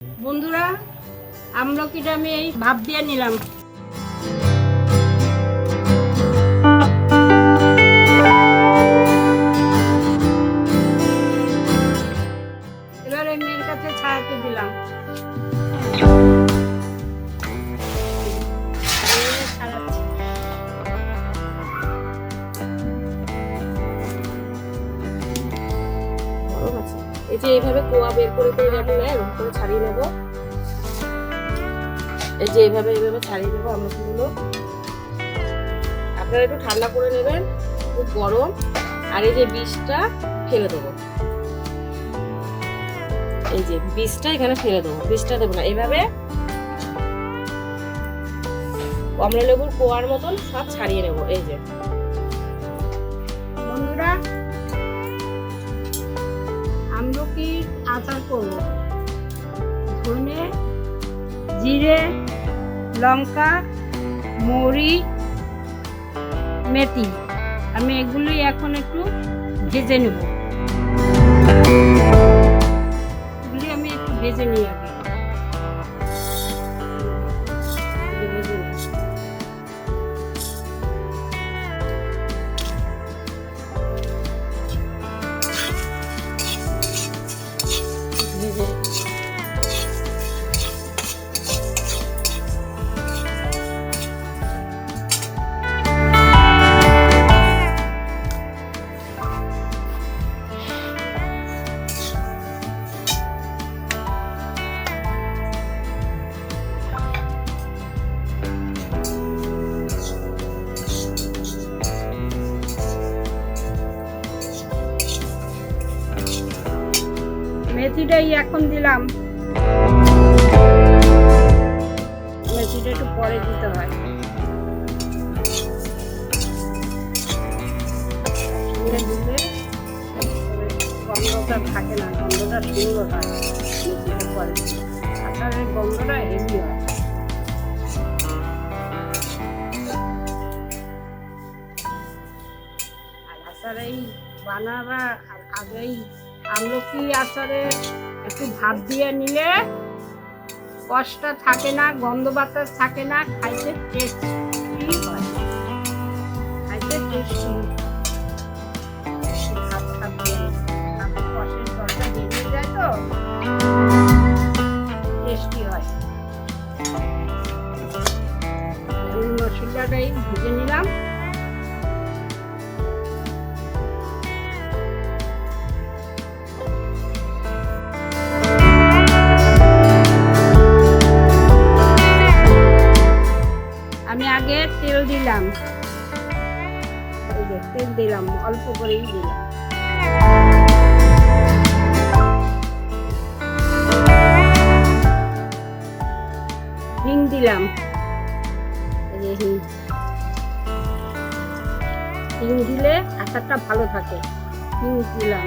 বন্ধুরা আমলকিটা আমি এই ভাব দিয়ে নিলাম। এই যে এইভাবে কোয়া বের করে করে যেমন নেয় এরকম করে ছাড়িয়ে নেব। এই যে এইভাবে এইভাবে ছাড়িয়ে নেব আমলকিগুলো আপনারা একটু ঠান্ডা করে নেবেন, খুব গরম। আর এই যে বিষটা ফেলে দেবো। এই যে বিষটা এখানে ফেলে দেবো বিষটা দেবো না, এইভাবে কমলা লেবুর কোয়ার মতন সব ছাড়িয়ে নেব, এই যে। জিরে, লঙ্কা, মৌরি, মেথি। আমি এগুলি এখন একটু ভেজে নেব। এগুলি আমি একটু ভেজে নিই মেথিটাই এখন দিলাম। মেথিটা একটু পরে দিতে হয়। দিলে গন্ধটা থাকে না, গন্ধটা সুন্দর হয় পরে দিলে আচারের গন্ধটা হেভি হয়। আর আচার এই বানাবা আর আগেই আমলকি আচারে একটু ভাত দিয়ে নিলে কষ্ট থাকে না, গন্ধ বাতাস থাকে না, খাইতে টেস্টি খাইতে টেস্টি আগে তেল দিলাম। তেল দিলাম, অল্প করেই দিলাম। হিং দিলাম। হিং। হিং দিলে আচারটা ভালো থাকে। হিং দিলাম।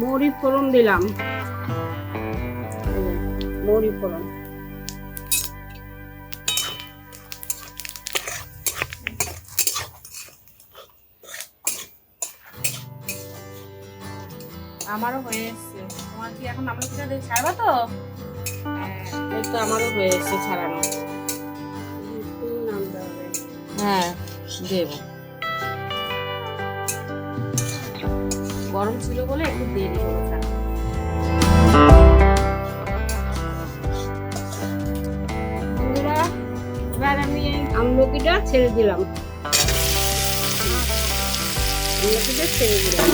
মৌরি ফোড়ন দিলাম। মৌরি ফোড়ন আমারও হয়ে এসছে। তোমার কি এখন দিয়ে ছাড়বা তো? এই তো আমারও হয়ে এসছে ছাড়ানো। হ্যাঁ দেব। গরম ছিল বলে একটু দেরি আমলকিটা ছেড়ে দিলাম। আমলকিটা ছেড়ে দিলাম।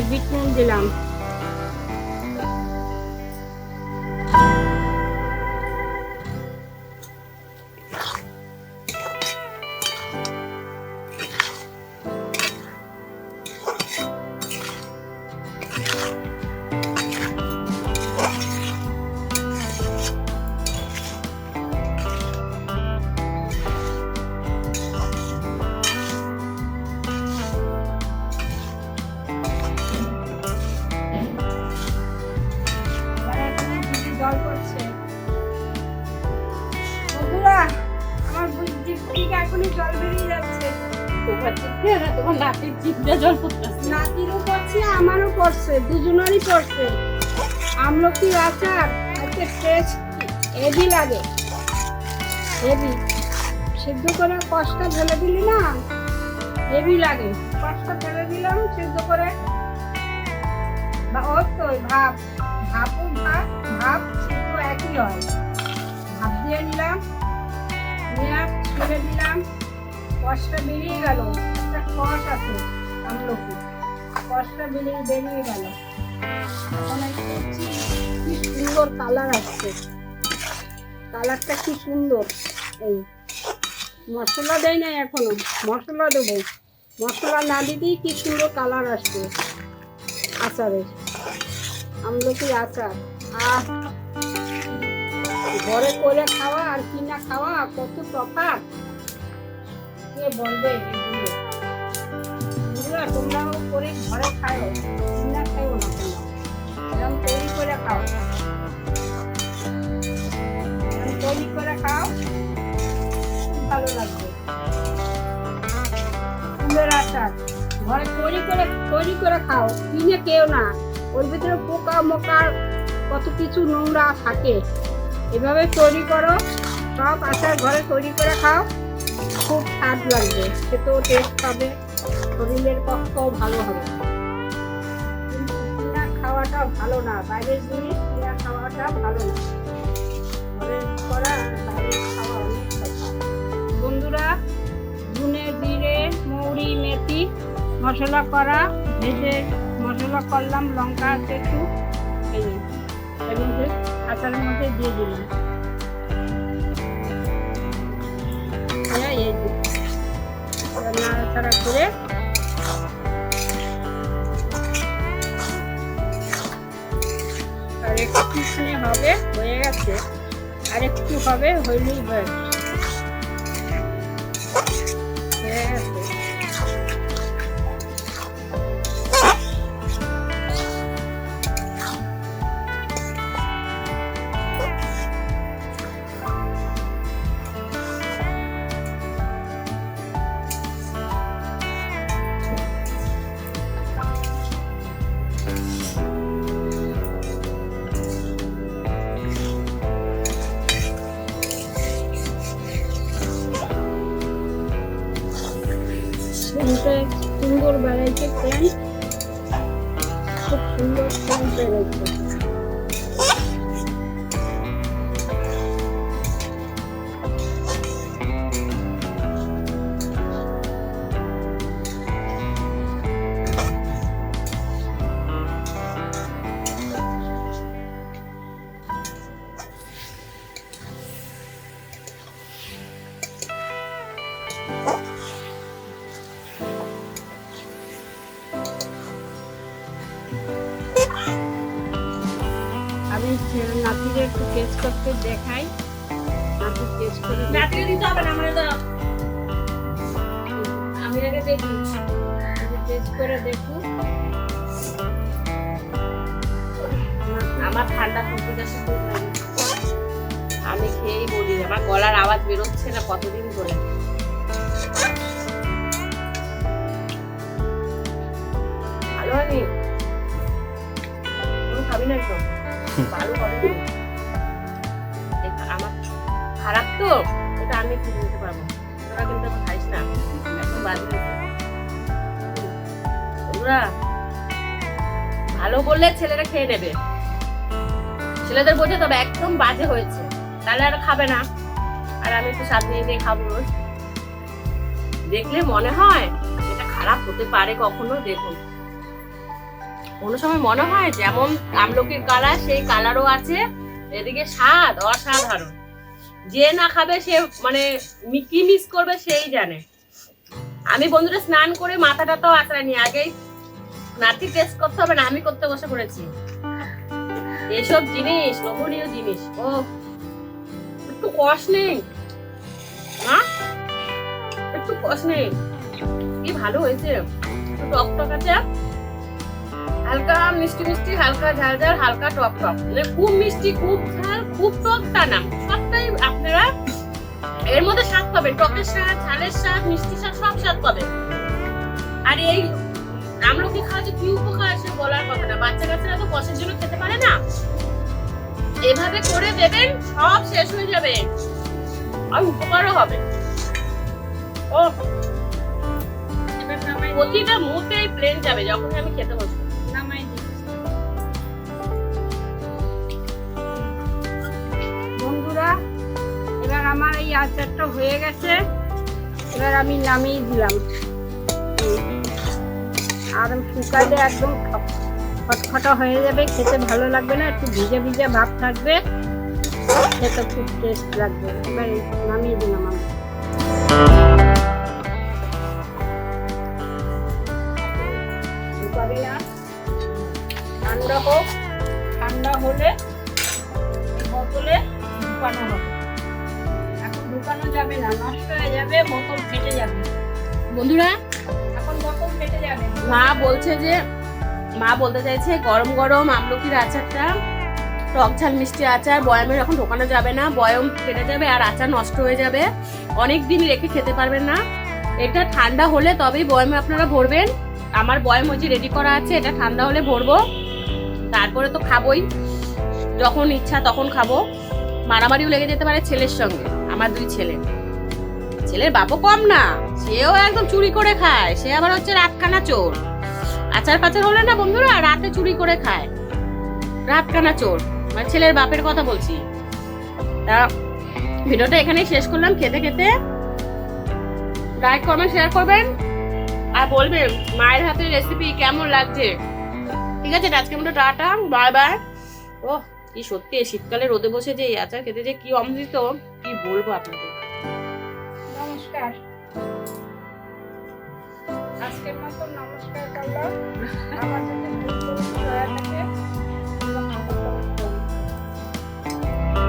যে বিট দিলাম না তোমার নাতির চিন্তা জল করতেছে নাতিরও পড়ছে আমারও পড়ছে দুজনেরই পড়ছে আমলকি আচার, আজকে টেস্ট হেভি লাগে। হেভি সিদ্ধ করে কষটা ঢেলে দিলি না? হেভি লাগে। কষটা ঢেলে দিলাম, সিদ্ধ করে। ওর তো ভাপ। ভাপও ভাপ ভাপ সিদ্ধ একই হয়। ভাপ দিয়ে নিলাম, নিয়ে ছেড়ে দিলাম। কষটা বেরিয়ে গেল। কষ আছে আমলকি কষটা বেরিয়ে বেরিয়ে গেল। কি সুন্দর কালার আসছে। কালারটা কি সুন্দর। এই, মশলা দেয় না এখনও। মশলা দেবো। মশলা না দিতেই কি সুন্দর কালার আসছে। আচারের। আমলকি আচার। আহ! ঘরে করে খাওয়া আর কিনা খাওয়া কত তফাৎ কে বলবে? বন্ধুরা তোমরাও করে ঘরে খাও কিনা খাইও না তোমরা এরকম তৈরি করে খাও। তৈরি করে খাও ভালো লাগবে। ফুলের আচার। ঘরে তৈরি করে তৈরি করে খাও, কিনে কেউ না। ওর ভিতরে পোকা, মোকা, কত কিছু নোংরা থাকে। এভাবে তৈরি করো, সব আচার ঘরে তৈরি করে খাও, খুব স্বাদ লাগবে, খেতেও টেস্ট পাবে। শরীরের পক্ষেও ভালো হবে। কিনা খাওয়াটা ভালো না, বাইরের জিনিস কিনা খাওয়াটা ভালো না। করা বন্ধুরা, ধনে, জিরে, মৌরি, মেথি, মশলা করা, ভেজে মশলা করলাম, লঙ্কা একটু এই আচারের মধ্যে দিয়ে দিলাম। আর একটু হবে হইলেই ব্যাস খুব সুন্দর প্যান্ট বেড়াইছে আমি ছেলে একটু করতে দেখাই। করে আমি করে আমার ঠান্ডা আমি খেয়েই বলি আমার গলার আওয়াজ বেরোচ্ছে না কতদিন ধরে। ভালো হয়নি? খাবি না একদম। ভালো এটা আমি তোরা কিন্তু। ভালো বললে ছেলেরা খেয়ে নেবে ছেলেদের বোঝে তবে একদম বাজে হয়েছে তাহলে আর খাবে না আর আমি একটু স্বাদ নিয়ে দিয়ে খাব রোজ দেখলে মনে হয় এটা খারাপ হতে পারে কখনো, দেখুন কোনো সময় মনে হয় যেমন আমলকির কালার, সেই কালারও আছে। এদিকে স্বাদ অসাধারণ। যে না খাবে সে মানে কি মিস করবে সেই জানে। আমি বন্ধুরা স্নান করে মাথাটা তো আঁচড়া নিয়ে আগেই নাতি টেস্ট করতে হবে না, আমি করতে বসে পড়েছি। এসব জিনিস, লোভনীয় জিনিস। ও, একটু কষ নেই একটু কষ নেই কি ভালো হয়েছে। টক টক আছে হালকা মিষ্টি মিষ্টি, হালকা ঝাল ঝাল, হালকা টক টক। মানে খুব মিষ্টি, খুব ঝাল, খুব টক তা না। সবটাই আপনারা এর মধ্যে স্বাদ পাবেন। টকের স্বাদ, ঝালের স্বাদ, মিষ্টি স্বাদ, সব স্বাদ পাবেন। আর এই আমলকি খাওয়া যে কি উপকার সে বলার কথা না। বাচ্চা কাচ্চারা তো কষের জন্য খেতে পারে না। এভাবে করে দেবেন, সব শেষ হয়ে যাবে। আর উপকারও হবে। ও প্রতিটা মুহূর্তেই প্লেন যাবে যখন আমি খেতে বসবো। আমার এই আচারটা হয়ে গেছে। এবার আমি নামিয়ে দিলাম। আর শুকালে একদম খটখটা হয়ে যাবে। খেতে ভালো লাগবে না, একটু ভিজে ভিজে ভাব থাকবে। খেতে খুব টেস্ট লাগবে। এবার নামিয়ে দিলাম আমি। ঠান্ডা হোক। ঠান্ডা হলে বোতলে ঢুকানো হবে। যাবে না নষ্ট হয়ে যাবে বোতল ফেটে যাবে। বন্ধুরা এখন বোতল ফেটে যাবে। মা বলছে যে মা বলতে চাইছে গরম গরম আমলকির আচারটা টক ঝাল মিষ্টি আচার বয়ামে এখন ঢোকানো যাবে না বয়ম কেটে যাবে আর আচার নষ্ট হয়ে যাবে। অনেক দিন রেখে খেতে পারবেন না। এটা ঠান্ডা হলে তবেই বয়ামে আপনারা ভরবেন। আমার বয়াম ওই যে রেডি করা আছে এটা ঠান্ডা হলে ভরবো। তারপরে তো খাবোই। যখন ইচ্ছা তখন খাব। মারামারিও লেগে যেতে পারে ছেলের সঙ্গে। আমার দুই ছেলে। ছেলের বাপও কম না, সেও একদম চুরি করে খায়, সে আবার হচ্ছে রাতখানা চোর। আচার পাচার হলে না বন্ধুরা, রাতে চুরি করে খায়। রাতখানা চোর মানে ছেলের বাপের কথা বলছি। তা, ভিডিওটা এখানেই শেষ করলাম, খেতে খেতে। লাইক কমেন্ট শেয়ার করবেন। আর বলবেন, মায়ের হাতের রেসিপি কেমন লাগছে? ঠিক আছে আজকে মতো টাটা বাই বাই ও কি সত্যি শীতকালে রোদে বসে যে এই আচার খেতে যে কি অমৃত। বলব আপনাদের। নমস্কার। আজকের মতো নমস্কার করলাম আমার যদি